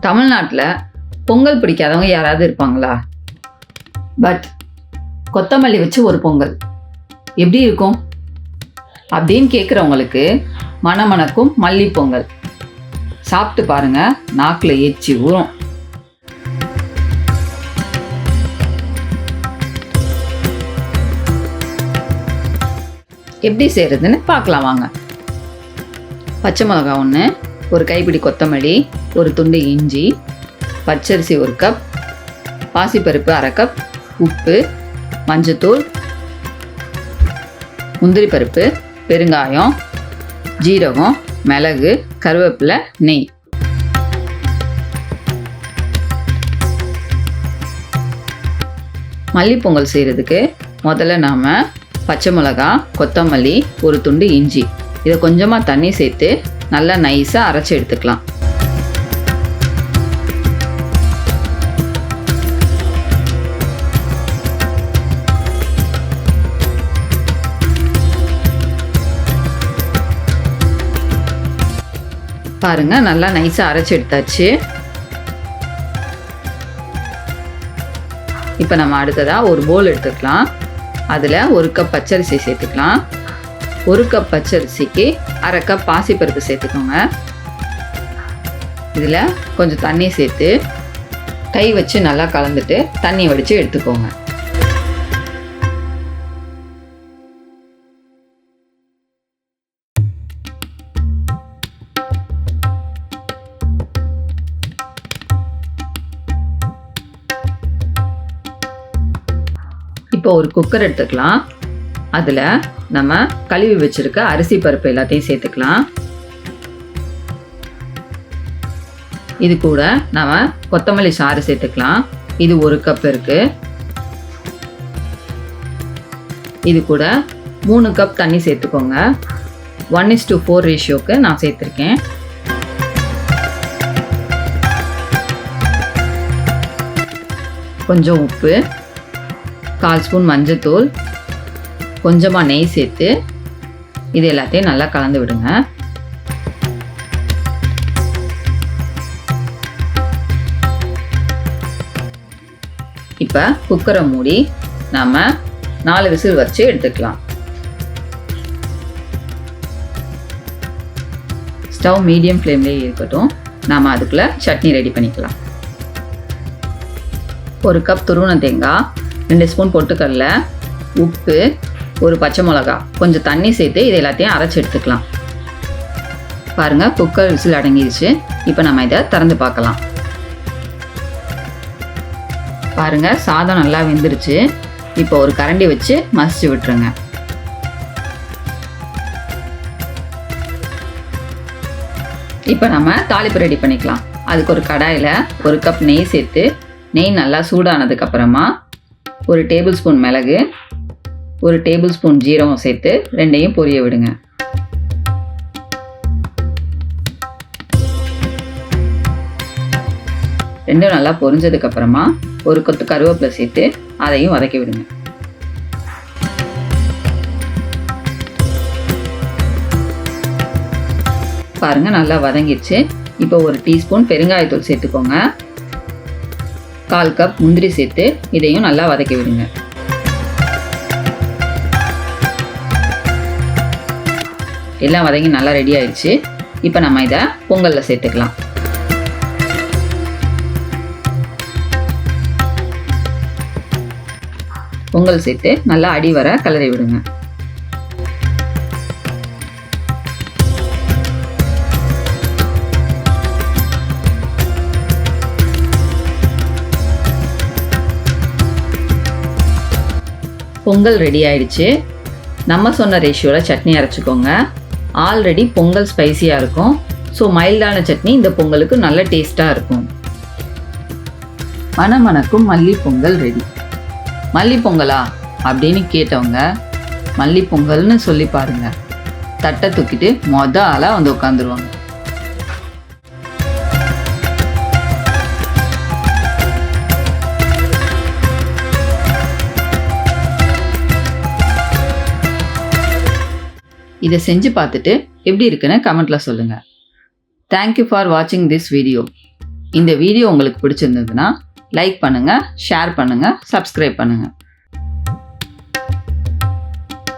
தமிழ்நாட்டில் பொங்கல் பிடிக்காதவங்க யாராவது இருப்பாங்களா? பட் கொத்தமல்லி வச்சு ஒரு பொங்கல். எப்படி இருக்கும்? அப்படின்னு கேட்குறவங்களுக்கு மணமணக்கும் மல்லி பொங்கல் சாப்பிட்டு பாருங்க நாக்கில் எச்சி ஊறும். எப்படி செய்கிறதுன்னு பார்க்கலாம் வாங்க. பச்சை மிளகா ஒன்று ஒரு கைப்பிடி கொத்தமல்லி ஒரு துண்டு இஞ்சி பச்சரிசி ஒரு கப் பாசிப்பருப்பு அரை கப் உப்பு மஞ்சத்தூள் முந்திரி பருப்பு பெருங்காயம் ஜீரகம் மிளகு கருவேப்பிலை நெய். மல்லிப்பொங்கல் செய்கிறதுக்கு முதல்ல நாம் பச்சை மிளகா கொத்தமல்லி ஒரு துண்டு இஞ்சி. இதை கொஞ்சமாக தண்ணி சேர்த்து நல்லா நைஸாக அரைச்சி எடுத்துக்கலாம். பாருங்க நல்லா நைஸாக அரைச்சி எடுத்தாச்சு. இப்போ நம்ம அடுத்ததாக ஒரு போல் எடுத்துக்கலாம். அதில் ஒரு கப் பச்சரிசி சேர்த்துக்கலாம். ஒரு கப் பச்சரிசிக்கு அரை கப் பாசிப்பருப்பு சேர்த்துக்கோங்க. இதில் கொஞ்சம் தண்ணி சேர்த்து கை வச்சு நல்லா கலந்துட்டு தண்ணி வடித்து எடுத்துக்கோங்க. இப்போ ஒரு குக்கர் எடுத்துக்கலாம். அதில் நம்ம கழுவி வச்சுருக்க அரிசி பருப்பு எல்லாத்தையும் சேர்த்துக்கலாம். இது கூட நம்ம கொத்தமல்லி சாறு சேர்த்துக்கலாம். இது ஒரு கப் இருக்குது இது கூட மூணு கப் தண்ணி சேர்த்துக்கோங்க. ஒன் இஸ் டு ஃபோர் ரேஷியோக்கு நான் சேர்த்துருக்கேன். கொஞ்சம் உப்பு கால் ஸ்பூன் மஞ்சத்தூள் கொஞ்சமாக நெய் சேர்த்து இது எல்லாத்தையும் நல்லா கலந்து விடுங்க. இப்போ குக்கரை மூடி நாம் நாலு விசில் வச்சு எடுத்துக்கலாம். ஸ்டவ் மீடியம் ஃப்ளேம்லேயே இருக்கட்டும். நாம் அதுக்குள்ளே சட்னி ரெடி பண்ணிக்கலாம். ஒரு கப் துருவன தேங்காய் ரெண்டு ஸ்பூன் பொட்டுக்கடலை உப்பு ஒரு பச்சை மிளகா கொஞ்சம் தண்ணி சேர்த்து இது எல்லாத்தையும் அரைச்சி எடுத்துக்கலாம். பாருங்கள் குக்கர் விசில் அடங்கிடுச்சு இப்போ நம்ம இதை திறந்து பார்க்கலாம். பாருங்கள் சாதம் நல்லா வெந்துருச்சு. இப்போ ஒரு கரண்டி வச்சு மசிச்சு விட்டுருங்க. இப்போ நம்ம தாளிப்பு ரெடி பண்ணிக்கலாம். அதுக்கு ஒரு கடாயில் ஒரு கப் நெய் சேர்த்து நெய் நல்லா சூடானதுக்கு அப்புறமா ஒரு டேபிள் ஸ்பூன் மிளகு ஒரு டேபிள் ஸ்பூன் ஜீரகம் சேர்த்து ரெண்டையும் பொரிய விடுங்க. ரெண்டும் நல்லா பொரிஞ்சதுக்கு அப்புறமா ஒரு கொத்து கருவேப்பிலை சேர்த்து அதையும் வதக்கி விடுங்க. பாருங்க நல்லா வதங்கிடுச்சு. இப்போ ஒரு டீஸ்பூன் பெருங்காயத்தூள் சேர்த்துக்கோங்க. கால் கப் முந்திரி சேர்த்து இதையும் நல்லா வதக்கி விடுங்க. எல்லாம் வதங்கி நல்லா ரெடி ஆயிடுச்சு. இப்போ நம்ம இதை பொங்கலில் சேர்த்துக்கலாம். பொங்கல் சேர்த்து நல்லா அடி வர கலரி விடுங்க. பொங்கல் ரெடி ஆயிடுச்சு. நம்ம சொன்ன ரேஷியோவில் சட்னி அரைச்சிக்கோங்க. ஆல்ரெடி பொங்கல் ஸ்பைசியாக இருக்கும். ஸோ மைல்டான சட்னி இந்த பொங்கலுக்கு நல்ல டேஸ்ட்டாக இருக்கும். மணமணக்கும் மல்லி பொங்கல் ரெடி மல்லி பொங்கலா? அப்படின்னு கேட்டவங்க மல்லி பொங்கல்னு சொல்லி பாருங்கள் தட்டை தூக்கிட்டு மொத ஆளாக வந்து உட்காந்துருவாங்க. இதை செஞ்சு பார்த்துட்டு எப்படி இருக்குன்னு கமெண்ட்டில் சொல்லுங்கள் தேங்க்யூ ஃபார் வாட்சிங் திஸ் வீடியோ இந்த வீடியோ உங்களுக்கு பிடிச்சிருந்ததுன்னா லைக் பண்ணுங்கள் ஷேர் பண்ணுங்கள் சப்ஸ்கிரைப் பண்ணுங்கள்